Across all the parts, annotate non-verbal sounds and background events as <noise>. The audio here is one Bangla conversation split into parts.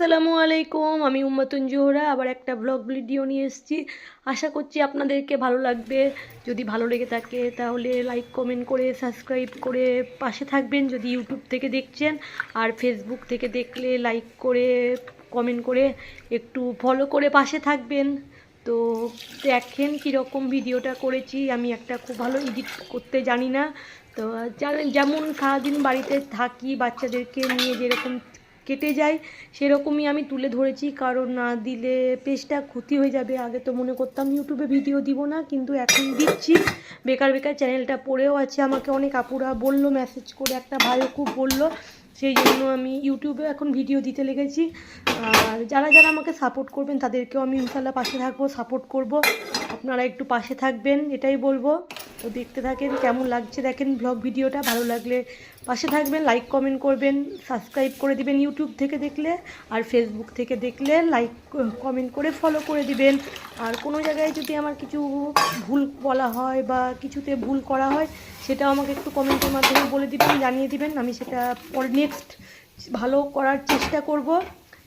আসসালামু আলাইকুম, আমি উম্মাতুন জোহরা, আবার একটা ব্লগ ভিডিও নিয়ে এসেছি। আশা করছি আপনাদেরকে ভালো লাগবে। যদি ভালো লেগে থাকে তাহলে লাইক কমেন্ট করে সাবস্ক্রাইব করে পাশে থাকবেন যদি ইউটিউব থেকে দেখছেন। আর ফেসবুক থেকে দেখলে লাইক করে কমেন্ট করে, একটু ফলো করে পাশে থাকবেন। তো দেখেন কীরকম ভিডিওটা করেছি। আমি একটা খুব ভালো এডিট করতে জানি না। তো যেমন সারাদিন বাড়িতে থাকি, বাচ্চাদেরকে নিয়ে যেরকম কেটে যায়, সেরকমই আমি তুলে ধরেছি। কারণ না দিলে পেজটা ক্ষতি হয়ে যাবে। আগে তো মনে করতাম ইউটিউবে ভিডিও দিব না, কিন্তু এখন দিচ্ছি। বেকার বেকার চ্যানেলটা পড়েও আছে। আমাকে অনেক আপুরা বলল মেসেজ করে একটা ভাইও খুব বলল। সেই জন্য আমি ইউটিউবে এখন ভিডিও দিতে লেগেছি। আর যারা যারা আমাকে সাপোর্ট করবেন, তাদেরকেও আমি ইনশাল্লাহ পাশে থাকব সাপোর্ট করব। আপনারা একটু পাশে থাকবেন, এটাই বলব। তো দেখতে থাকেন কেমন লাগছে, দেখেন ব্লগ ভিডিওটা, ভালো লাগলে পাশে থাকবেন লাইক কমেন্ট করবেন সাবস্ক্রাইব করে দিবেন ইউটিউব থেকে দেখলে, আর ফেসবুক থেকে দেখলে লাইক কমেন্ট করে ফলো করে দিবেন। আর কোনো জায়গায় যদি আমার কিছু ভুল বলা হয় বা কিছুতে ভুল করা হয় সেটা আমাকে একটু কমেন্টের মাধ্যমে বলে দিবেন, জানিয়ে দিবেন। আমি সেটা পরে নেক্সট ভালো করার চেষ্টা করব।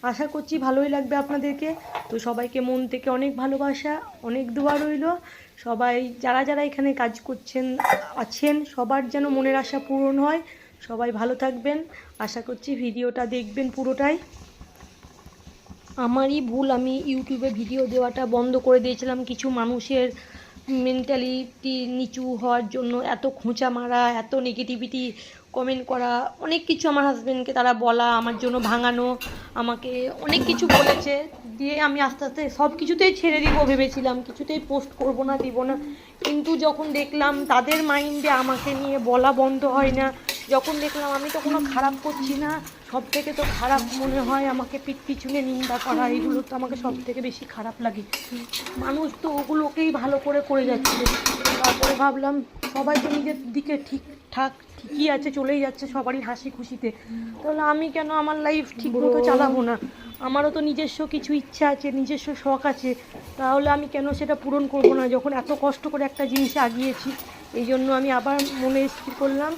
আশা করছি ভালোই লাগবে আপনাদেরকে। তো সবাইকে মন থেকে অনেক ভালোবাসা, অনেক দোয়া রইল। সবাই যারা যারা এখানে কাজ করছেন, আছেন, সবার যেন মনের আশা পূরণ হয়। সবাই ভালো থাকবেন। আশা করছি ভিডিওটা দেখবেন পুরোটাই। আমারই ভুল, আমি ইউটিউবে ভিডিও দেওয়াটা বন্ধ করে দিয়েছিলাম। কিছু মানুষের মেন্টালিটি নিচু হওয়ার জন্য এত খোঁচা মারা, এত নেগেটিভিটি কমেন্ট করা, অনেক কিছু আমার হাজব্যান্ডকে তারা বলা, আমার জন্য ভাঙানো, আমাকে অনেক কিছু বলেছে। দিয়ে আমি আস্তে আস্তে সব কিছুতেই ছেড়ে দিব, ভেবেছিলাম, কিছুতেই পোস্ট করব না, দিব না। কিন্তু যখন দেখলাম তাদের মাইন্ডে আমাকে নিয়ে বলা বন্ধ হয় না, যখন দেখলাম আমি তো কোনো খারাপ করছি না, সব থেকে তো খারাপ মনে হয় আমাকে পিঠ পিছনে নিন্দা করা, এগুলো তো আমাকে সব থেকে বেশি খারাপ লাগে। মানুষ তো ওগুলোকেই ভালো করে করে যাচ্ছে। তারপরে ভাবলাম সবাই তো নিজের দিকে ঠিকঠাক ঠিকই আছে চলেই যাচ্ছে সবারই হাসি খুশিতে। তাহলে আমি কেন আমার লাইফ ঠিক মতো চালাবো না? আমারও তো নিজস্ব কিছু ইচ্ছা আছে নিজস্ব শখ আছে। তাহলে আমি কেন সেটা পূরণ করব না? যখন এত কষ্ট করে একটা জিনিসে আগিয়েছি এই জন্য আমি আবার মনে স্থির করলাম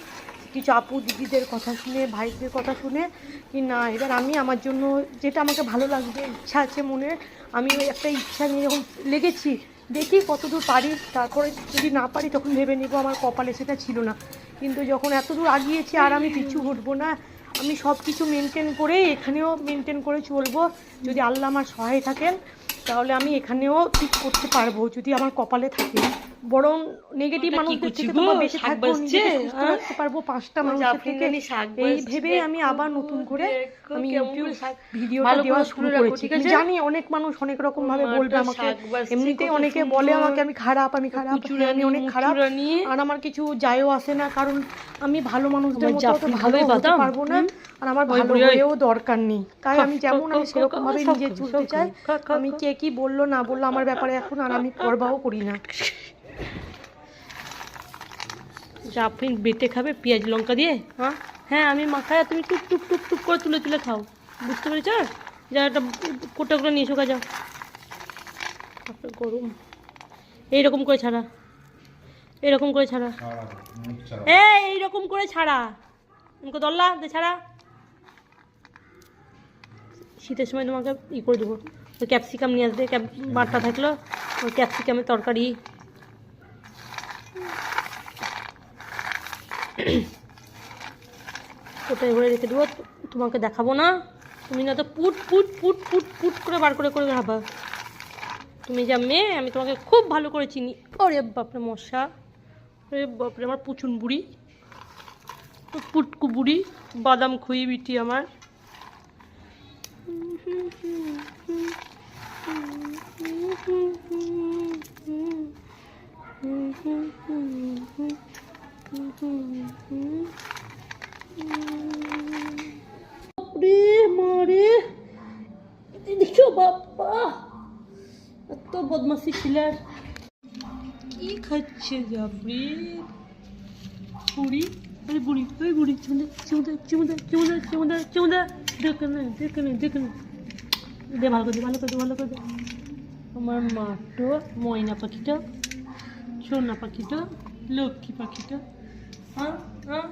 কিছু আপু দিদিদের কথা শুনে ভাইদের কথা শুনে কি না এবার আমি আমার জন্য যেটা আমাকে ভালো লাগবে ইচ্ছা আছে মনে আমি ওই একটা ইচ্ছা নিয়ে যখন লেগেছি দেখি কতদূর পারি। তারপরে যদি না পারি তখন ভেবে নিব আমার কপালে সেটা ছিল না। কিন্তু যখন এত দূর আগিয়েছি আর আমি পিছু হটবো না, আমি সব কিছু মেনটেন করে এখানেও মেনটেন করে চলবো। যদি আল্লাহ আমার সহায় থাকেন তাহলে আমি এখানেও ঠিক করতে পারব যদি আমার কপালে থাকে বরং নেগেটিভ মানুষদের থেকে? তোমার বেশি থাকব? নিজেকে সুস্থ হ্যাঁ? রাখতে পারব পাঁচটা মানুষের থেকে এই ভেবে আমি আবার নতুন করে আমি ইউটিউব ভিডিওটা দেওয়া শুরু করেছি? জানি অনেক মানুষ অনেক রকম ভাবে বলবে আমাকে এমনিতেই অনেকে বলে আমাকে আমি খারাপ আমি খারাপ আমি অনেক খারাপ। আর আমার কিছু যায়ও আসে না কারণ আমি ভালো মানুষদের মতো ভালো ভালোই হতে পারব না? আর আমার ভালো হয়েও দরকার নেই। তাই আমি যেমন আমি খা, সেরকম ভাবে নিজে চলতে চাই আমি কে কি বলল না বলল আমার ব্যাপারে এখন আর আমি পরবাও করি না। জাফরিন বেটে খাবে পেঁয়াজ লঙ্কা দিয়ে? হ্যাঁ। হ্যাঁ আমি মাখায় তুমি টুক টুক টুক টুক করে তুলে তুলে খাও। বুঝতে পেরেছ? যা একটা কোটা করে নিয়ে এসো যাও। বাপরে গরম। এইরকম করে ছাড়া। এরকম করে ছাড়া। এই এইরকম করে ছাড়া। দল্লা দে ছাড়া। শীতের সময় তোমাকে ই করে দেবো। ওই ক্যাপসিকাম নিয়ে আসবে, ক্যাপ বাটা থাকল ওই ক্যাপসিকামের তরকারি। ওটাই ভরে রেখে দেবো, তোমাকে দেখাবো না। তুমি না তো পুট পুট পুট পুট পুট করে বার করে করে খাবা। তুমি যা মেয়ে, আমি তোমাকে খুব ভালো করে চিনি। ওরে বাপরে মশা। ওরে বাপরে, আমার পুচুন বুড়ি। পুটকু বুড়ি বাদাম খুই বিটি আমার। বাপরে মারে দেখো বাপ্পা এত বদমাসি ছিলার কি খাচ্ছে জাফরি বুড়ি আরে বুড়ি ওই বুড়ি চুমুদা চুমুদা চুমুদা চুমুদা দে, ভালো করে ভালো করে ভালো করে আমার মাটো, ময়না পাখিটা, সোনা পাখিটা, লক্ষ্মী পাখিটা। হ্যাঁ হ্যাঁ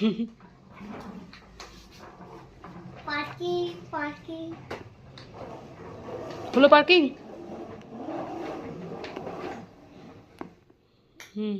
<laughs> হলো পার্কিং হুম